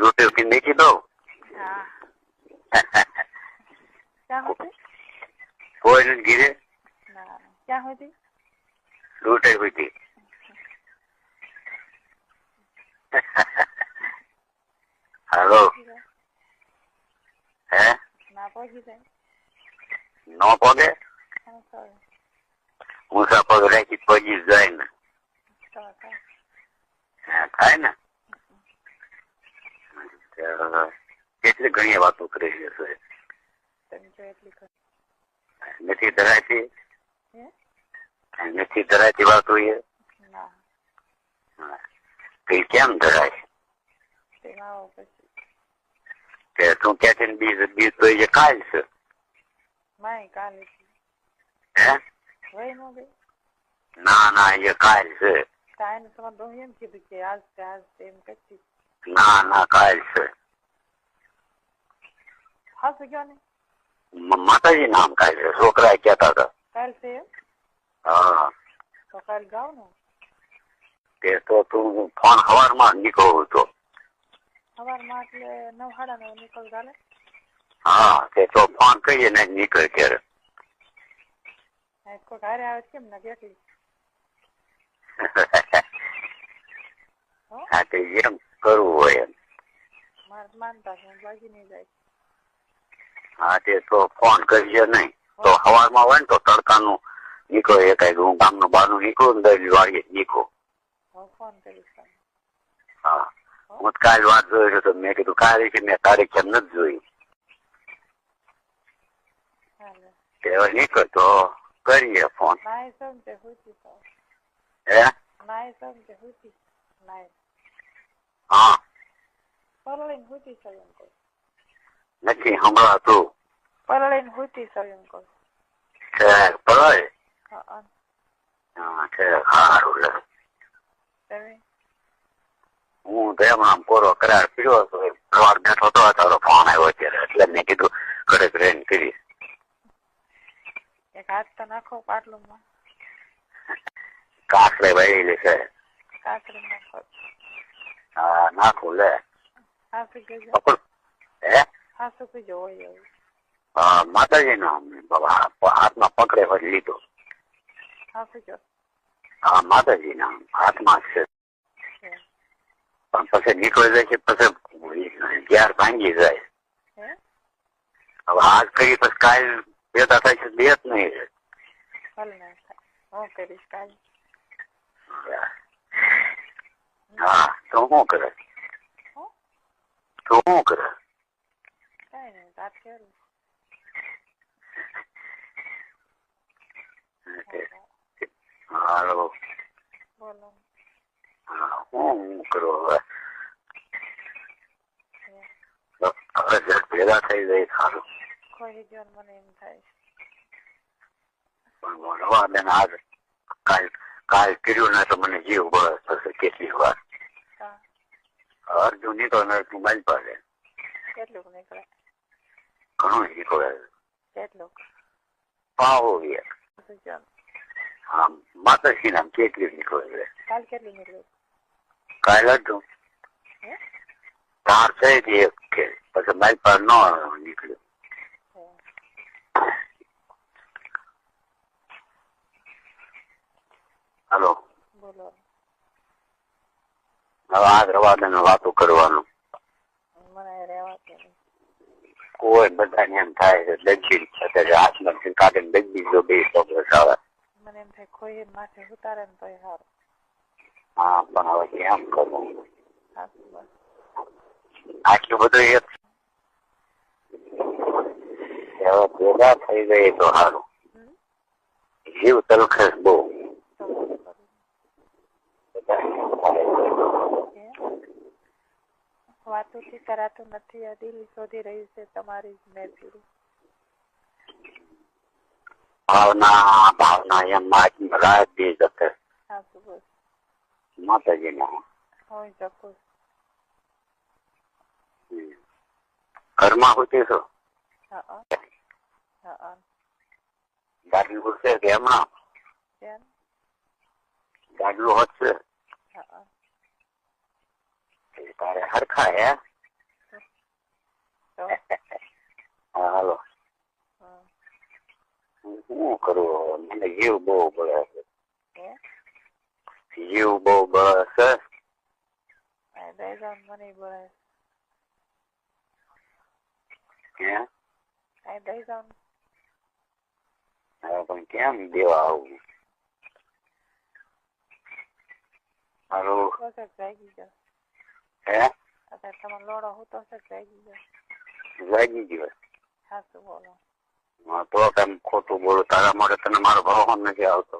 রোটের কিনে ছিল কয়জন ঘিরে রোটাই হইতে হ্যালো হ্যাঁ ন পদে মুসা পদে কি পঁচিশ যায় না হ্যাঁ তাই না કેટલી ઘણી વાતો કરી છે એટલી નથી ધરાતી નથી ધરાતી વાતો એ? કઈ કેમ ધરાય? કે તું કે છે બીજ બીજ તો એ કાલ છે. નો ના એ કાલ છે. ના ના કાલ છે. ગયો ને માતાજી નામ કાલ છોકરા કહેતા હતા કાલ છે હા તો કાલ ગાવ ને તે તો તું ફોન સવારમાં નીકળો તો સવારમાં એટલે નવ સાડા નવ નીકળ ચાલે હા તે તો ફોન કરીએ ને નીકળ ત્યારે કોઈ ઘરે આવે છે કેમ ને કેટલી હા તે એમ કરવું હોય એમ મારે માનતા છે બાજી નહીં જાય હા તે તો ફોન કરીએ નહીં. તો સવારમાં હોય ને તો તડકાનું નીકળો એકાદ હું ગામનું બહારનું નીકળું ને દસ વાળીએ નીકળું. હું હા. કાલ વાત જોઈ તો મેં કીધું કાલે છે મેં તારીખ કેમ નથી જોઈ. કહેવાય નીકળ તો કરીએ ફોન. હે? હા પરળીને હુતી છે એમ કહું નથી સંભળાતું પરળીને હુતી છે કહું છે હા છે સારું લે. હું તો એમ આમ કોરો કરાર પીડ્યો હતો સવાર બેઠો તો તારો ફોન આવ્યો અત્યારે એટલે મેં કીધું કડક રેન કરી એક હાથ તો નાખો છે. નાખો. હા નાખું લે. પકડ હે હાસુ હોય એવું. હા, માતાજી નો હાથમાં પકડે હોય લીધો. હા માતાજી ના હાથમાં છે. પણ પછી નીકળી જાય છે પછી ઘેર ભાંગી જાય. હવે આજ કરી પછી કાલ ભેગા થાય છે બે જ નહીં હું કરીશ કાલ. હા તો શું કરે? તો શું કરે કઈ નહીં વાત કરું હાલો બોલો હા, શું કરો હવે હે. હવે જરાક ભેગા થઈ જાય સારું ખોઈ ગયો ને મને એમ થાય પણ રવા બેન આજ કાલ કાલ કર્યું ને તો મને જીવ બળે થશે કેટલી વાર કા અર્જુન નીકળે ને તું મારી પાસે કેટલુંક નીકળે ઘણું નીકળે કેટલુંક પાવો એક હાસુ કયો આમ માતાજી નામ કેટલી નીકળે છે કાલ કેટલું નીકળ્યું કાલ અર્જુન હે? તાર થઈ ગઈ એક કે. પછી મારી પાસે ન નીકળ્યું હે. બોલો. હવે આજ રવા દે વાતો કરવાનું. કોઈ બધા એમ થાય છે દક્ષિણ છે. હાથમાં કાઢીને દગી જો બે તો આવે મને એમ થાય ખોઈ માથે ઉતારે ને તોય સારું હા પણ હવે એમ કરવું હાસુ બસ આટલું બધું એક ભેગા થઈ ગઈ તો સારું જીવ તલખે બહુ. વાતોથી કરાતું નથી શોધી રહી છે તમારી મહેરબાની ભાવના ભાવના એમ આજ રાત બી બસ માતાજીના. ઘરમાં હોતી છો ગાડલું હોશે કે હમણાં? ગાડલું હોશે તારે હરખા હે? હાલો. શું કરું? મને જીવ બહુ પડે. હે જીવ બહુ બળે છે આ દઈ જાઓ ને મને બોલે હે આ દઈ જાઓ ને હવે પણ કેમ દેવા આવું હારું તો છે જાગી જાઓ હે અત્યારે તમે લોડો હું તો છે જાગી જાઓ જાગી ગયો સાચું બોલો હા, તો કેમ ખોટું બોલું તારા માટે તને મારો ભાવ નથી આવતો